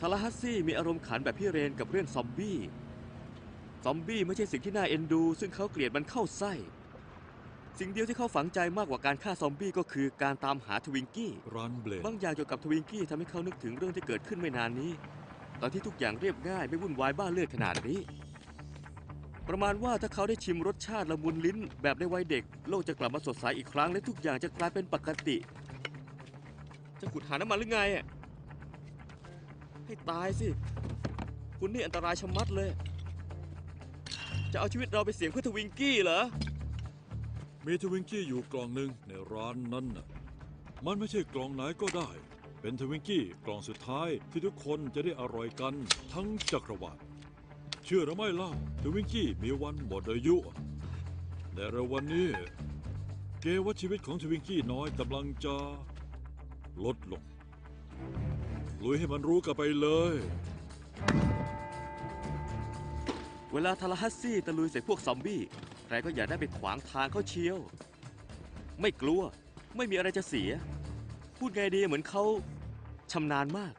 ทาราฮัสซี่มีอารมณ์ขันแบบพี่เรนกับเรื่องซอมบี้ ซอมบี้ไม่ใช่สิ่งที่น่าเอ็นดู ซึ่งเขาเกลียดมันเข้าไส้ สิ่งเดียวที่เขาฝังใจมากกว่าการฆ่าซอมบี้ก็คือการตามหาทวิงกี้ ร้านเบลดบางอย่างเกี่ยวกับทวิงกี้ทำให้เขานึกถึงเรื่องที่เกิดขึ้นไม่นานนี้ ตอนที่ทุกอย่างเรียบง่ายไม่วุ่นวายบ้าเลือดขนาดนี้ ประมาณว่าถ้าเขาได้ชิมรสชาติละมุนลิ้น แบบในวัยเด็ก โลกจะกลับมาสดใสอีกครั้งและทุกอย่างจะกลายเป็นปกติ จะขุดหาน้ำมันหรือไงอะให้ตายสิ คุณนี่อันตรายชะมัดเลย จะเอาชีวิตเราไปเสี่ยงเพื่อทวิงกี้เหรอ มีทวิงกี้อยู่กล่องหนึ่งในร้านนั้นน่ะ มันไม่ใช่กล่องไหนก็ได้ เป็นทวิงกี้กล่องสุดท้ายที่ทุกคนจะได้อร่อยกันทั้งจักรวาล เชื่อหรือไม่เล่าทวิงกี้มีวันหมดอายุในเร็ววันนี้ เกว่าชีวิตของทวิงกี้น้อยกำลังจะ ลดลง ลุยให้มันรู้กันไปเลย เวลาทาราฮัสซี่ตะลุยใส่พวกซอมบี้ ใครก็อย่าได้ไปขวางทางเขาเชียว ไม่กลัว ไม่มีอะไรจะเสีย พูดไงดีเหมือนเขาชำนาญมาก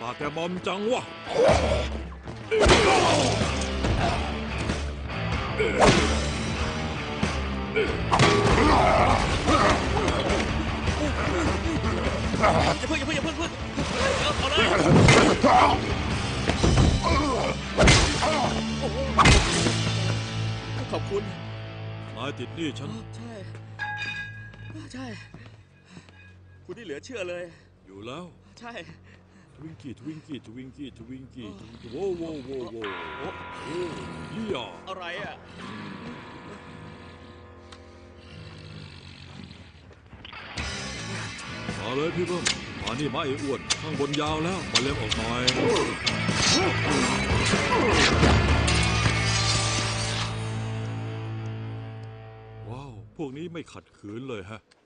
ปากแกมอมจังวะอย่าเพิ่งอย่าเพิ่งอย่าเพิ่งเพิ่งเอาเอาเลยโอ้โหขอบคุณนายติดหนี่ฉัน ใช่ ใช่ คุณนี่เหลือเชื่อเลย อยู่แล้ว ช่ ทวิงกี้ทวิงกี้ทวิงกี้ทวิงกี้โว้วโว้วโว้วโว้วโอ้โอ้ยี่ยาอะไรอะ มาเลยพี่เบิ้มมานี่มาไอ้อ้วนข้างบนยาวแล้วมาเล็มออกหน่อยว้าว พวกนี้ไม่ขัดขืนเลยฮะ